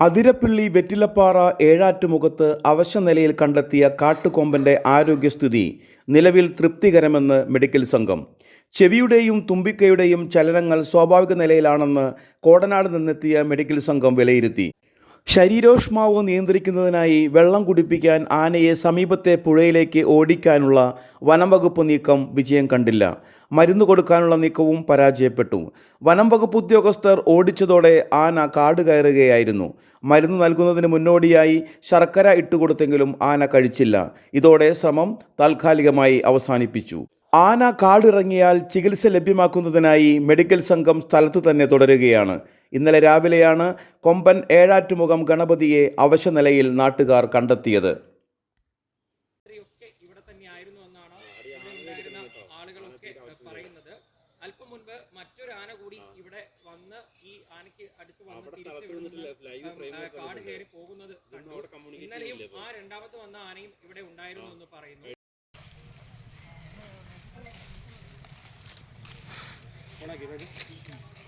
അതിരപ്പിള്ളി വെറ്റിലപ്പാറ ഏഴാറ്റുമുഖത്ത് അവശനിലയിൽ കണ്ടെത്തിയ കാട്ടുകൊമ്പന്റെ ആരോഗ്യസ്ഥിതി നിലവിൽ തൃപ്തികരമെന്ന് മെഡിക്കൽ സംഘം. ചെവിയുടെയും തുമ്പിക്കയുടെയും ചലനങ്ങൾ സ്വാഭാവിക നിലയിലാണെന്ന് കോടനാട് നിന്നെത്തിയ മെഡിക്കൽ സംഘം വിലയിരുത്തി. ശരീരോഷ്മാവ് നിയന്ത്രിക്കുന്നതിനായി വെള്ളം കുടിപ്പിക്കാൻ ആനയെ സമീപത്തെ പുഴയിലേക്ക് ഓടിക്കാനുള്ള വനംവകുപ്പ് നീക്കം വിജയം കണ്ടില്ല. മരുന്ന് കൊടുക്കാനുള്ള നീക്കവും പരാജയപ്പെട്ടു. വനംവകുപ്പ് ഉദ്യോഗസ്ഥർ ഓടിച്ചതോടെ ആന കാട് കയറുകയായിരുന്നു. മരുന്ന് നൽകുന്നതിന് മുന്നോടിയായി ശർക്കര ഇട്ടുകൊടുത്തെങ്കിലും ആന കഴിച്ചില്ല. ഇതോടെ ശ്രമം താൽക്കാലികമായി അവസാനിപ്പിച്ചു. ആന കാടിറങ്ങിയാൽ ചികിത്സ ലഭ്യമാക്കുന്നതിനായി മെഡിക്കൽ സംഘം സ്ഥലത്ത് തന്നെ തുടരുകയാണ്. ഇന്നലെ രാവിലെയാണ് കൊമ്പൻ ഏഴാറ്റുമുഖം ഗണപതിയെ അവശനിലയിൽ നാട്ടുകാർ കണ്ടെത്തിയത്. അല്പം മുൻപ് മറ്റൊരു ആന കൂടി ഇവിടെ ഈ ആനയ്ക്ക് കാട് കയറി ഇന്നലെയും ആ രണ്ടാമത്തെ വന്ന ആനയും ഇവിടെ ഉണ്ടായിരുന്നു എന്ന് പറയുന്നു. Por aquí, por.